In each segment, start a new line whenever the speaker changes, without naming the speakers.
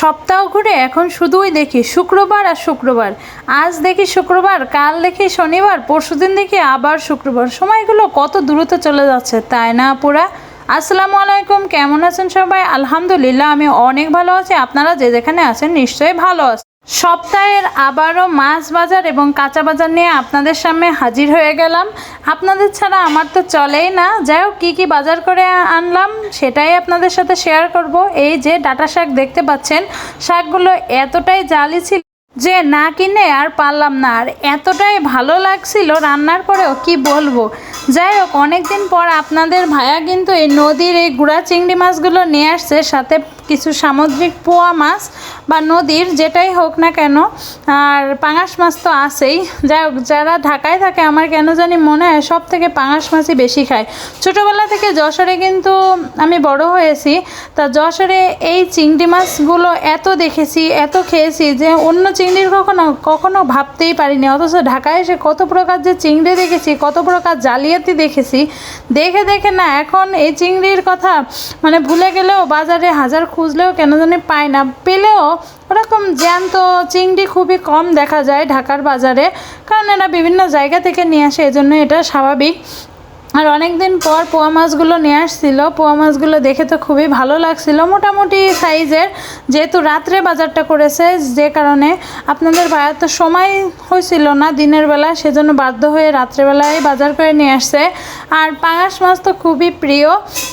সপ্তাহ ঘুরে এখন শুধুই দেখি শুক্রবার আর শুক্রবার। আজ দেখি শুক্রবার, কাল দেখি শনিবার, পরশুদিন দেখি আবার শুক্রবার। সময়গুলো কত দ্রুত চলে যাচ্ছে, তাই না পুরা আসসালামু আলাইকুম, কেমন আছেন সবাই? আলহামদুলিল্লাহ, আমি অনেক ভালো আছি। আপনারা যে যেখানে আছেন নিশ্চয়ই ভালো আছেন। সপ্তাহের আবারও মাছ বাজার এবং কাঁচা বাজার নিয়ে আপনাদের সামনে হাজির হয়ে গেলাম। আপনাদের ছাড়া আমার তো চলেই না। যাই হোক, কী কী বাজার করে আনলাম সেটাই আপনাদের সাথে শেয়ার করব। এই যে ডাটা শাক দেখতে পাচ্ছেন, শাকগুলো এতটাই জালি ছিল যে না কিনে আর পারলাম না। আর এতটাই ভালো লাগছিল রান্নার পরেও, কি বলব? যাই হোক, অনেকদিন পর আপনাদের ভাইয়া কিন্তু এই নদীর এই গুড়া চিংড়ি মাছগুলো নিয়ে আসছে, সাথে কিছু সামুদ্রিক পোয়া মাছ। বা নদীর যেটাই হোক না কেন, আর পাঙাশ মাছ তো আসেই যাই হোক, যারা ঢাকায় থাকে, আমার কেন জানি মনে হয় সব থেকে পাঙাশ মাছই বেশি খায়। ছোটোবেলা থেকে যশোরে কিন্তু আমি বড় হয়েছি, তা যশোরে এই চিংড়ি মাছগুলো এত দেখেছি, এত খেয়েছি যে অন্য চিংড়ির কখনো কখনো ভাবতেই পারিনি। অথচ ঢাকায় এসে কত প্রকার যে চিংড়ি দেখেছি, কত প্রকার জালিয়াতি দেখেছি। দেখে দেখে না, এখন এই চিংড়ির কথা মানে ভুলে গেলেও বাজারে হাজার খুঁজলেও কেন জানি পাই না। পেলেও ওরকম জ্যান্ত চিংড়ি খুবই কম দেখা যায় ঢাকার বাজারে, কারণ এরা বিভিন্ন জায়গা থেকে নিয়ে আসে, এজন্য এটা স্বাভাবিক। আর অনেক দিন পর পোয়া মাছগুলো নিয়ে আসছিল। পোয়া মাছগুলো দেখে তো খুবই ভালো লাগছিল। মোটামুটি সাইজের, যেহেতু রাত্রে বাজারটা করেছে, যে কারণে আপনাদের ভাইয়া তো সময় হয়েছিল না দিনের বেলা, সেজন্য বাধ্য হয়ে রাত্রেবেলায় বাজার করে নিয়ে আসছে। আর পাঙাশ মাছ তো খুবই প্রিয়।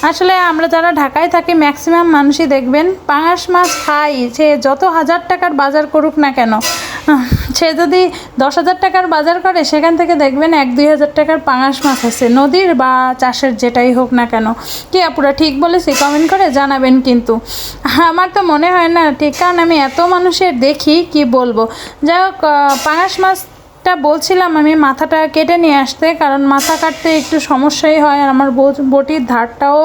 আসলে আমরা যারা ঢাকায় থাকি ম্যাক্সিমাম মানুষই দেখবেন, পাঙাশ মাছ খাই সে যত হাজার টাকার বাজার করুক না কেন সে যদি দশ হাজার টাকার বাজার করে, সেখান থেকে দেখবেন এক দুই হাজার টাকার পাঙাশ মাছ আছে। নদীর বা চাষের যেটাই হোক না কেন। কি আপুরা ঠিক বলেছি? কমেন্ট করে জানাবেন কিন্তু। আমার তো মনে হয় না, ঠিক, কারণ আমি এত মানুষের দেখি, কি বলব? যাই হোক পাঙাশ পাঙাশ মাছটা বলছিলাম আমি, মাথাটা কেটে নিয়ে আসতে, কারণ মাথা কাটতে একটু সমস্যাই হয় আর আমার বট- বটির ধারটাও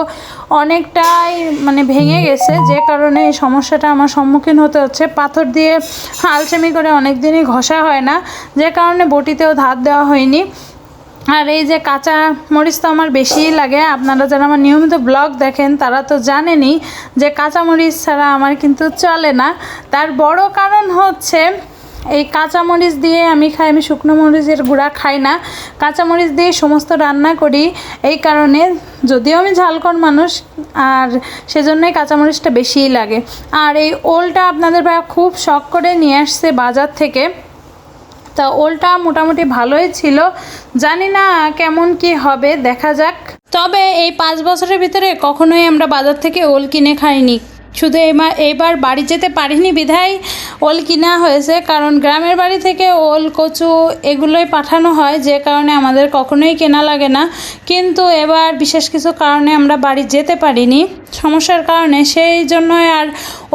অনেকটাই মানে ভেঙে গেছে, যে কারণে এই সমস্যাটা আমার সম্মুখীন হতে হচ্ছে। পাথর দিয়ে আলসেমি করে অনেক দিনই ঘষা হয় না, যে কারণে বটিতেও ধার দেওয়া হয়নি। আর এই যে কাঁচা মরিচ তো আমার বেশিই লাগে, আপনারা যারা আমার নিয়মিত ব্লগ দেখেন তারা তো জানেনই যে কাঁচা মরিচ ছাড়া আমার কিন্তু চলে না। তার বড় কারণ হচ্ছে এই কাঁচামরিচ দিয়ে আমি খাই, আমি শুকনো মরিচের গুঁড়া খাই না। কাঁচামরিচ দিয়ে সমস্ত রান্না করি, এই কারণে যদিও আমি ঝালকর মানুষ, আর সেজন্যই কাঁচামরিচটা বেশিই লাগে। আর এই ওলটা আপনাদের ভাইয়া খুব শখ করে নিয়ে আসছে বাজার থেকে। তা ওলটা মোটামুটি ভালোই ছিল। জানি না কেমন কি হবে, দেখা যাক। তবে এই পাঁচ বছরের ভিতরে কখনোই আমরা বাজার থেকে ওল কিনে খাইনি। শুধু এইবার বাড়ি যেতে পারিনি বিধায় ওল কিনা হয়েছে, কারণ গ্রামের বাড়ি থেকে ওল, কচু এগুলোই পাঠানো হয়, যে কারণে আমাদের কখনোই কেনা লাগে না। কিন্তু এবার বিশেষ কিছু কারণে আমরা বাড়ি যেতে পারিনি। সমস্যার কারণে সেই জন্যই আর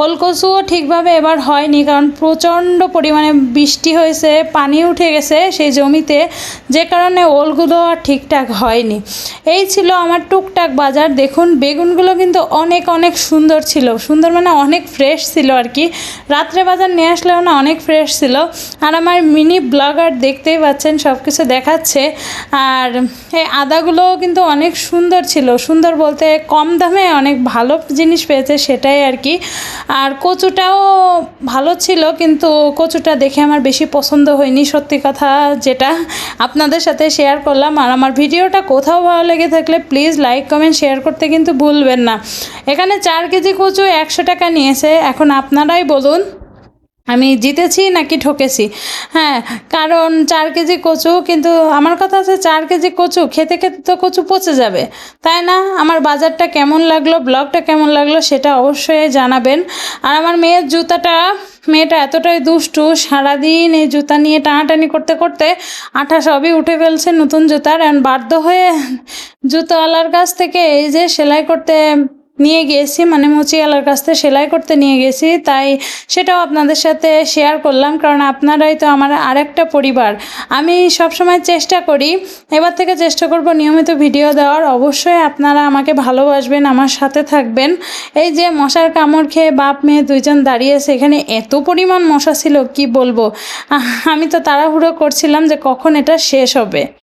ওল কচুও ঠিকভাবে এবার হয়নি। কারণ প্রচণ্ড পরিমাণে বৃষ্টি হয়েছে, পানি উঠে গেছে সেই জমিতে, যে কারণে ওলগুলো আর ঠিকঠাক হয়নি। এই ছিল আমার টুকটাক বাজার। দেখুন, বেগুনগুলো কিন্তু অনেক অনেক সুন্দর ছিল। সুন্দর মানে অনেক ফ্রেশ ছিল আর কি। রাত্রে বাজার নিয়ে আসলেও না অনেক ফ্রেশ ছিল। আর আমার মিনি ব্লগার দেখতেই পাচ্ছেন সব কিছু দেখাচ্ছে। আর এই আদাগুলোও কিন্তু অনেক সুন্দর ছিল। সুন্দর বলতে কম দামে অনেক ভালো জিনিস পেয়েছে সেটাই আর কি। আর কচুটাও ভালো ছিল, কিন্তু কচুটা দেখে আমার বেশি পছন্দ হয়নি। সত্যি কথা যেটা আপনাদের সাথে শেয়ার করলাম। আর আমার ভিডিওটা কোথাও ভালো লেগে থাকলে প্লিজ লাইক কমেন্ট শেয়ার করতে কিন্তু ভুলবেন না। এখানে চার কেজি কচু একশো টাকা নিয়েছে। এখন আপনারাই বলুন আমি জিতেছি নাকি ঠকেছি? হ্যাঁ কারণ চার কেজি কচু কিন্তু আমার কথা আছে চার কেজি কচু, খেতে খেতে তো কচু পচে যাবে। তাই না? আমার বাজারটা কেমন লাগল, ব্লগটা কেমন লাগল সেটা অবশ্যই জানাবেন। আর আমার মেয়ের জুতাটা, মেয়েটা এতটাই দুষ্টু, সারাদিন এই জুতা নিয়ে টানাটানি করতে করতে আঠা সবই উঠে ফেলছে নতুন জুতার আর বাধ্য হয়ে জুতোওয়ালার কাছ থেকে এই যে সেলাই করতে নিয়ে গিয়েছি মানে মুচিয়ালার কাছ থেকে সেলাই করতে নিয়ে গেছি তাই সেটাও আপনাদের সাথে শেয়ার করলাম, কারণ আপনারাই তো আমার আরেকটা পরিবার। আমি সবসময় চেষ্টা করি, এবার থেকে চেষ্টা করব নিয়মিত ভিডিও দেওয়ার, অবশ্যই আপনারা আমাকে ভালোবাসবেন, আমার সাথে থাকবেন। এই যে মশার কামড় খেয়ে বাপ মেয়ে দুইজন দাঁড়িয়েছে, এখানে এত পরিমাণ মশা ছিল, কি বলব? আমি তো তাড়াহুড়ো করছিলাম যে কখন এটা শেষ হবে।